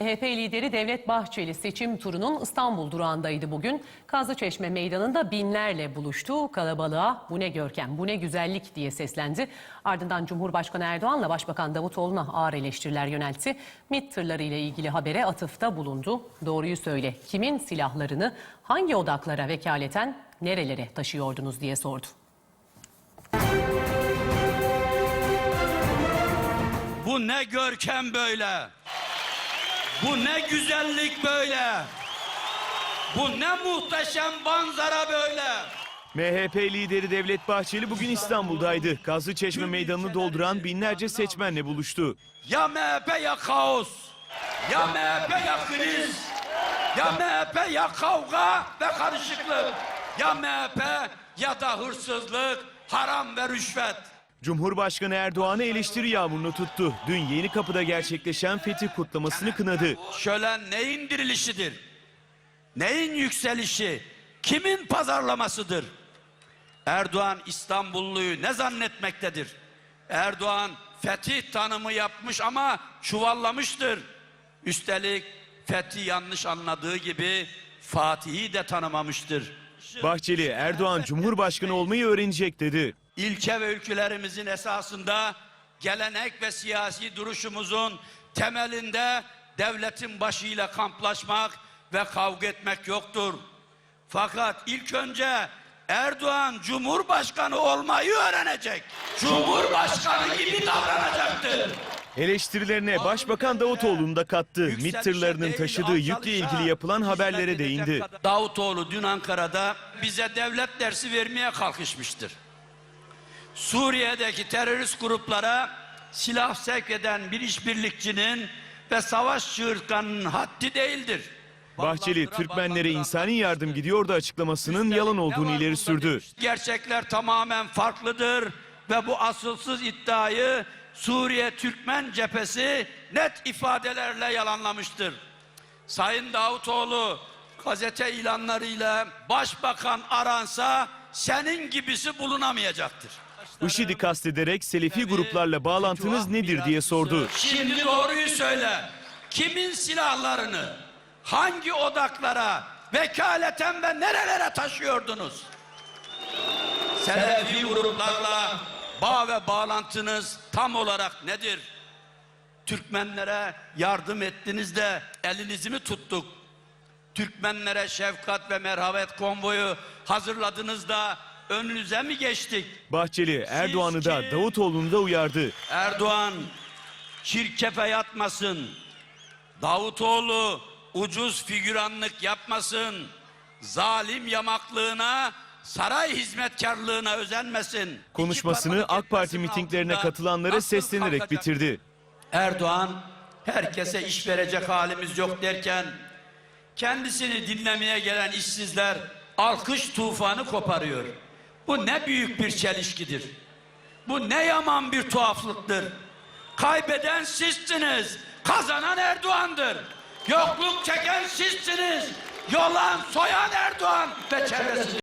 MHP lideri Devlet Bahçeli seçim turunun İstanbul durağındaydı bugün. Kazlıçeşme meydanında binlerle buluştu. Kalabalığa bu ne görkem, bu ne güzellik diye seslendi. Ardından Cumhurbaşkanı Erdoğan'la Başbakan Davutoğlu'na ağır eleştiriler yöneltti. MİT tırları ile ilgili habere atıfta bulundu. Doğruyu söyle, kimin silahlarını hangi odaklara vekaleten nerelere taşıyordunuz diye sordu. Bu ne görkem böyle. Bu ne güzellik böyle. Bu ne muhteşem manzara böyle. MHP lideri Devlet Bahçeli bugün İstanbul'daydı. Kazlıçeşme meydanını dolduran binlerce seçmenle buluştu. Ya MHP ya kaos. Ya MHP ya kriz. Ya MHP ya kavga ve karışıklık. Ya MHP ya da hırsızlık, haram ve rüşvet. Cumhurbaşkanı Erdoğan'ı eleştiri yağmurunu tuttu. Dün Yeni Kapı'da gerçekleşen fetih kutlamasını kınadı. Şölen neyin dirilişidir? Neyin yükselişi? Kimin pazarlamasıdır? Erdoğan İstanbulluyu ne zannetmektedir? Erdoğan fetih tanımı yapmış ama çuvallamıştır. Üstelik fethi yanlış anladığı gibi Fatih'i de tanımamıştır. Bahçeli, Erdoğan Cumhurbaşkanı olmayı öğrenecek dedi. İlke ve ülkülerimizin esasında gelenek ve siyasi duruşumuzun temelinde devletin başıyla kamplaşmak ve kavga etmek yoktur. Fakat ilk önce Erdoğan Cumhurbaşkanı olmayı öğrenecek. Cumhurbaşkanı gibi davranacaktır. Eleştirilerine Başbakan Davutoğlu'nu da kattı. MİT tırlarının taşıdığı yükle ilgili yapılan haberlere değindi. Davutoğlu dün Ankara'da bize devlet dersi vermeye kalkışmıştır. Suriye'deki terörist gruplara silah sevk eden bir işbirlikçinin ve savaş çığırtkanının haddi değildir. Bahçeli, Türkmenlere insani yardım gidiyordu açıklamasının yalan olduğunu ileri sürdü. Gerçekler tamamen farklıdır ve bu asılsız iddiayı Suriye Türkmen cephesi net ifadelerle yalanlamıştır. Sayın Davutoğlu gazete ilanlarıyla başbakan aransa senin gibisi bulunamayacaktır. IŞİD'i kastederek Selefi gruplarla bağlantınız nedir diye sordu. Şimdi doğruyu söyle. Kimin silahlarını hangi odaklara vekaleten ve nerelere taşıyordunuz? Selefi gruplarla bağ ve bağlantınız tam olarak nedir? Türkmenlere yardım ettiniz de elinizi mi tuttuk? Türkmenlere şefkat ve merhamet konvoyu hazırladınız da önünüze mi geçtik? Bahçeli, Erdoğan'ı da Davutoğlu'nu da uyardı. Erdoğan çirkefe yatmasın. Davutoğlu ucuz figüranlık yapmasın. Zalim yamaklığına, saray hizmetkarlığına özenmesin. Konuşmasını AK Parti mitinglerine katılanlara seslenerek kalkacak? bitirdi. Erdoğan herkese iş verecek halimiz yok derken kendisini dinlemeye gelen işsizler alkış tufanı koparıyor. Bu ne büyük bir çelişkidir. Bu ne yaman bir tuhaflıktır. Kaybeden sizsiniz. Kazanan Erdoğan'dır. Yokluk çeken sizsiniz. Yolan soyan Erdoğan ve çevresi.